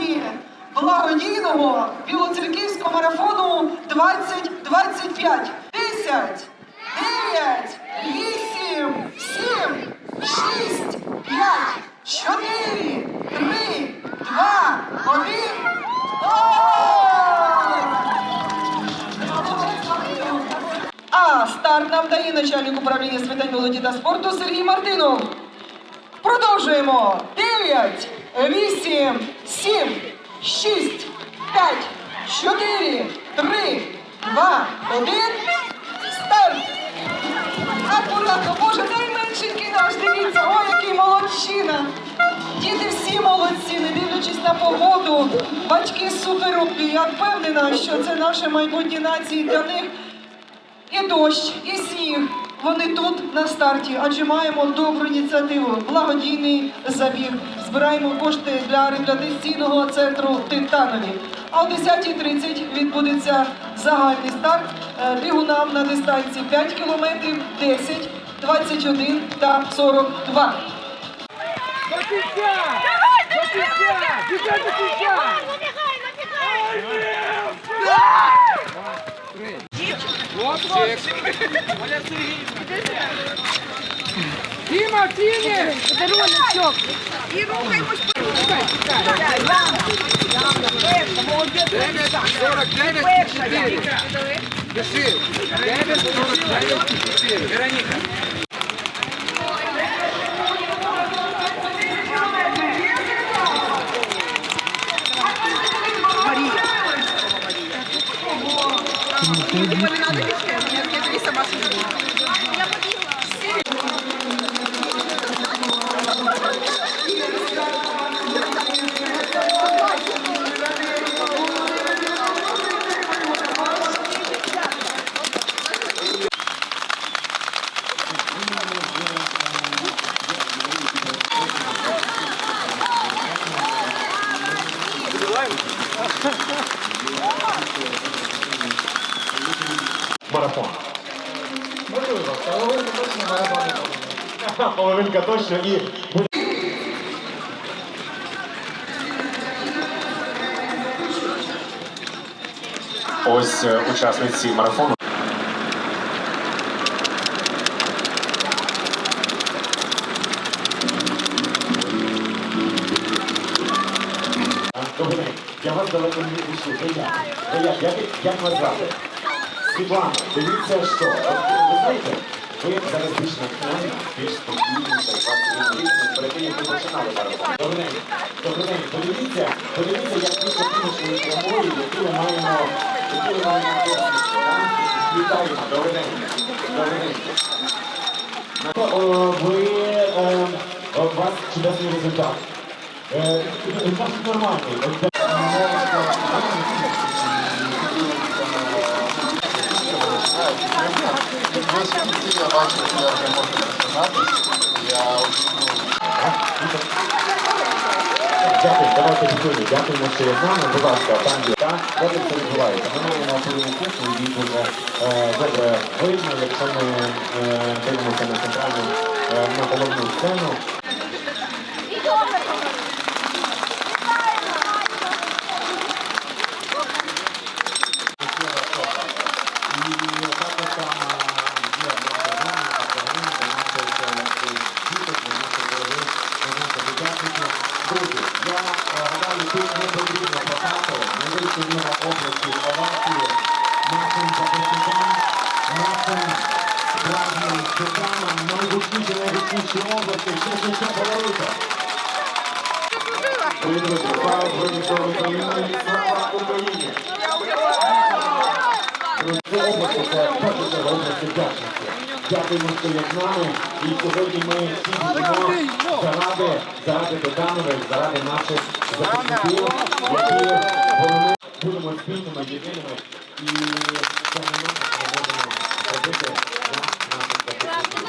фіналі благодійного білоцерківського марафону 2025. 10, 9, 8, 7, 6, 5, 4, 3, 2, 1. А старт нам дає начальник управління з питань молоді та спорту Сергій Мартинов. Продовжуємо. 9, 8, 7, 6, 5, 4, 3, 2, 1. Старт! Акуратно, боже, найменшенький наш, дивіться, ой, який молодчина. Діти всі молодці, не дивлячись на погоду. Батьки суперові. Я впевнена, що це наше майбутнє нації для них. І дощ, і сніг. Вони тут на старті, адже маємо добру ініціативу. Благодійний забіг. Збираємо кошти для реабілітаційного центру Титанові. А о 10.30 відбудеться загальний старт е, бігунам на дистанції 5 кілометрів, 10, 21 та 42. До кінця! До кінця! Біжай до кінця! Тіма, Тімі! Подаруночок. І рухаємось. 9, 49, 4. Пиши. 9, 49, 4. Вероніка. Марафон. Можливо, половинка точно марафон. Половинка точно і. Ось учасниці марафону. Як? Вас звати? Світлана, дивіться, що. Ви знаєте, ви зараз більш натхненна, більш спокійніша, і вас рівні перед тим, як ви починали марафон. Добрий день. Добрий день. Подивіться, подивіться, як ви покинувши прямої, які ми маємо, які ми маємо так? Вітаємо. Добрий день. Добрий день. Ну, Ви, е, у вас чудесний результат. Е, Результат нормальний. От, Я бачу, що я вже можу починати. Я Дякую, давайте підтримуємо. Дякуємо, що ви з нами. Будь ласка, там є. Так, як це відбувається? Ми маємо перву кухню, її дуже е, добре видно, якщо ми е, дивимося на центральну, е, на головну сцену. І також там є наша програма, програма для наших діток, для наших дорогих, для наших учасників. Друзі, я е, гадаю, тут не потрібно багато, найвищий міра області овації. Нашим захисникам, нашим справжнім титанам, найгучніші, найгучніші області, ще, ще, ще, говорити. Друзі, слава Збройним силам України, і слава Україні! Це області, це перша черга області вдячності. Дякуємо, що є з нами. І сьогодні ми всі йдемо заради, заради Титанових, заради наших захисників, які вони будемо спільними, єдиними. І це момент, ми можемо зробити для наших захисників.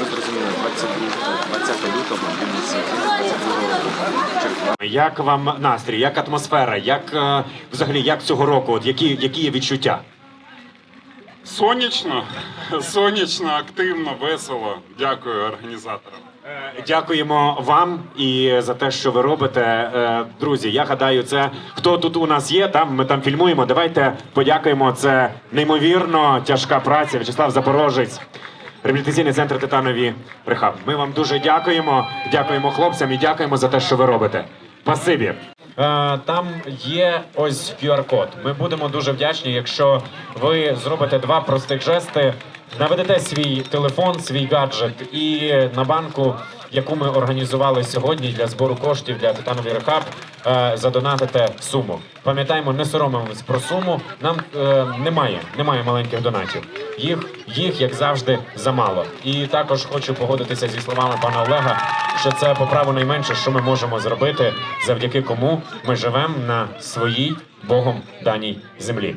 Ви зрозуміли, 22, 20 лютого в Вінниці, 22 червня. Як вам настрій, як атмосфера, як е, взагалі як цього року? От які, які є відчуття? Сонячно, сонячно, активно, весело. Дякую організаторам. Дякуємо вам і за те, що ви робите. Е, Друзі, я гадаю, це хто тут у нас є, там ми там фільмуємо. Давайте подякуємо. Це неймовірно тяжка праця. В'ячеслав Запорожець, реабілітаційний центр Титанові Рехаб. Ми вам дуже дякуємо. Дякуємо хлопцям і дякуємо за те, що ви робите. Спасибі. Е, Там є ось QR-код. Ми будемо дуже вдячні, якщо ви зробите два простих жести. Наведете свій телефон, свій гаджет і на банку, яку ми організували сьогодні для збору коштів для Титанові Рехаб, е, задонатите суму. Пам'ятаємо, не соромимось про суму. Нам е, немає, немає маленьких донатів. Їх, їх, як завжди, замало. І також хочу погодитися зі словами пана Олега, що це по праву найменше, що ми можемо зробити, завдяки кому ми живемо на своїй Богом даній землі.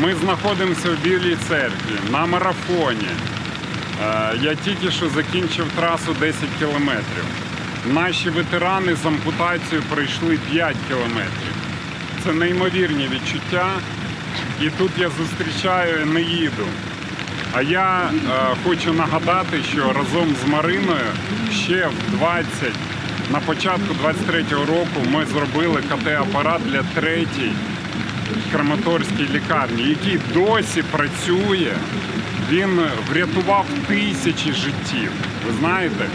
Ми знаходимося в Білій церкві на марафоні. Е, Я тільки що закінчив трасу 10 кілометрів. Наші ветерани з ампутацією пройшли 5 кілометрів. Це неймовірні відчуття. І тут я зустрічаю Енеїду. А я е, хочу нагадати, що разом з Мариною ще в 20, на початку 23-го року ми зробили КТ-апарат для третій Краматорській лікарні, який досі працює. Він врятував тисячі життів. Ви знаєте?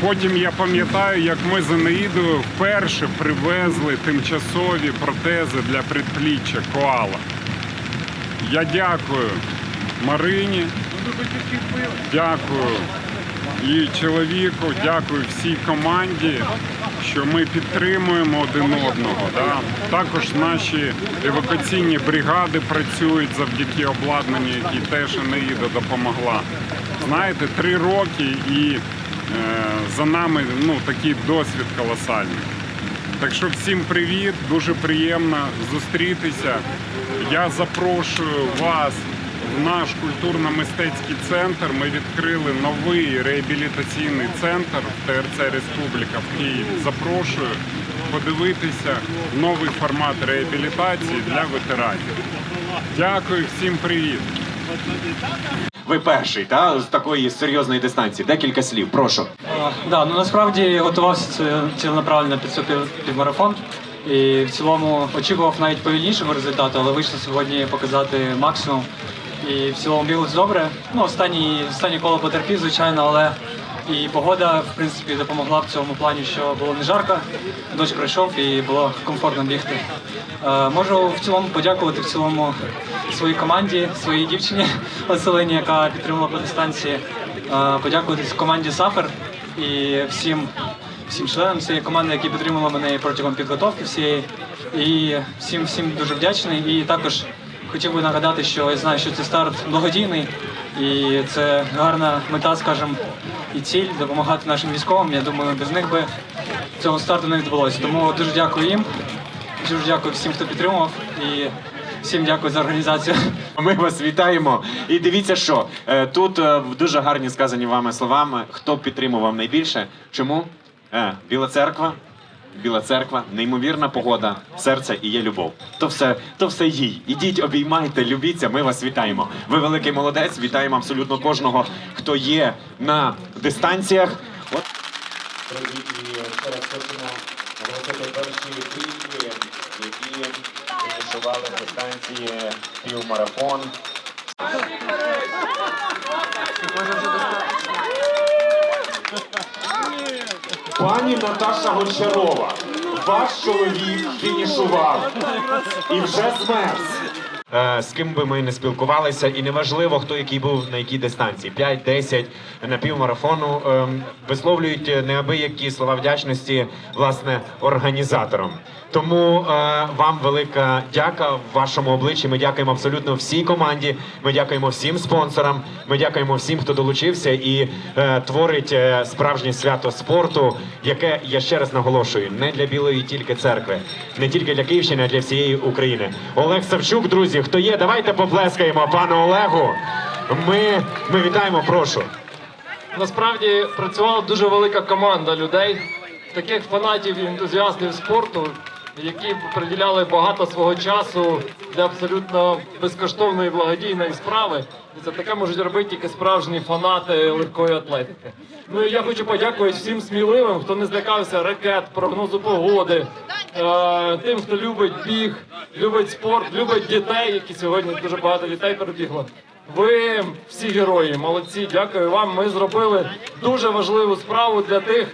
Потім я пам'ятаю, як ми з Енеїдою вперше привезли тимчасові протези для предпліччя коала. Я дякую Марині, дякую і чоловіку, дякую всій команді, що ми підтримуємо один одного. Да? Також наші евакуаційні бригади працюють завдяки обладнанню, які теж Енеїда допомогла. Знаєте, три роки і е, за нами ну, такий досвід колосальний. Так що всім привіт, дуже приємно зустрітися. Я запрошую вас наш культурно-мистецький центр. Ми відкрили новий реабілітаційний центр в ТРЦ Республіка в Києві. Запрошую подивитися новий формат реабілітації для ветеранів. Дякую, всім привіт. Ви перший, та з такої серйозної дистанції. Декілька слів, прошу. А, Да, ну насправді я готувався це ціленаправленно під цей пів- півмарафон. І в цілому очікував навіть повільнішого результату, але вийшло сьогодні показати максимум. І в цілому біглось добре. Ну, останній, останнє коло потерпів, звичайно, але і погода, в принципі, допомогла в цьому плані, що було не жарко, дощ пройшов і було комфортно бігти. Е, можу в цілому подякувати в цілому своїй команді, своїй дівчині Василині, яка підтримала по дистанції. Е, подякувати команді Сафер і всім, всім членам цієї команди, які підтримували мене протягом підготовки всієї. І всім всім дуже вдячний. І також хотів би нагадати, що я знаю, що це старт благодійний, і це гарна мета, скажімо, і ціль допомагати нашим військовим. Я думаю, без них би цього старту не відбулося. Тому дуже дякую їм. Дуже дякую всім, хто підтримував, і всім дякую за організацію. Ми вас вітаємо. І дивіться, що е, тут е, дуже гарні сказані вами словами. Хто підтримував найбільше? Чому? Е, Біла церква. Біла церква, неймовірна погода, серце і є любов. То все, то все їй. Ідіть, обіймайте, любіться. Ми вас вітаємо. Ви великий молодець. Вітаємо абсолютно кожного, хто є на дистанціях. От оголосити перші трійки, які фінішували дистанції півмарафон. Пані Наташа Гончарова, ваш чоловік фінішував і вже змерз. Е, З ким би ми не спілкувалися, і неважливо, хто який був на якій дистанції 5-10 на півмарафону ем, висловлюють неабиякі слова вдячності власне організаторам. Тому е, вам велика дяка в вашому обличчі. Ми дякуємо абсолютно всій команді. Ми дякуємо всім спонсорам. Ми дякуємо всім, хто долучився і е, творить справжнє свято спорту, яке я ще раз наголошую, не для білої тільки церкви, не тільки для Київщини, а для всієї України. Олег Савчук, друзі, хто є, давайте поплескаємо пану Олегу. Ми, ми вітаємо, прошу. Насправді працювала дуже велика команда людей, таких фанатів і ентузіастів спорту, які приділяли багато свого часу для абсолютно безкоштовної благодійної справи. І це таке можуть робити тільки справжні фанати легкої атлетики. Ну і я хочу подякувати всім сміливим, хто не злякався ракет, прогнозу погоди, тим, хто любить біг, любить спорт, любить дітей, які сьогодні дуже багато дітей перебігло. Ви всі герої, молодці, дякую вам. Ми зробили дуже важливу справу для тих,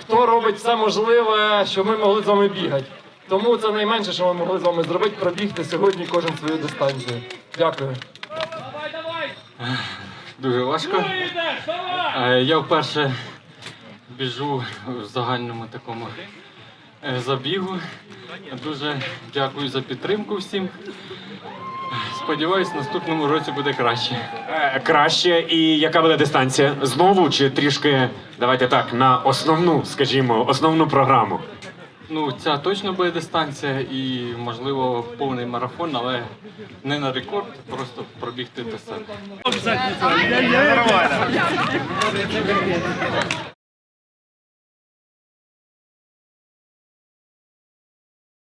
хто робить все можливе, щоб ми могли з вами бігати. Тому це найменше, що ми могли з вами зробити, пробігти сьогодні кожен свою дистанцію. Дякую. Дуже важко. Е, Я вперше біжу в загальному такому е, забігу. Дуже дякую за підтримку всім. Сподіваюсь, наступному році буде краще. Е, Краще, і яка буде дистанція? Знову чи трішки давайте так на основну, скажімо, основну програму. Ну, ця точно буде дистанція і, можливо, повний марафон, але не на рекорд, просто пробігти до себе.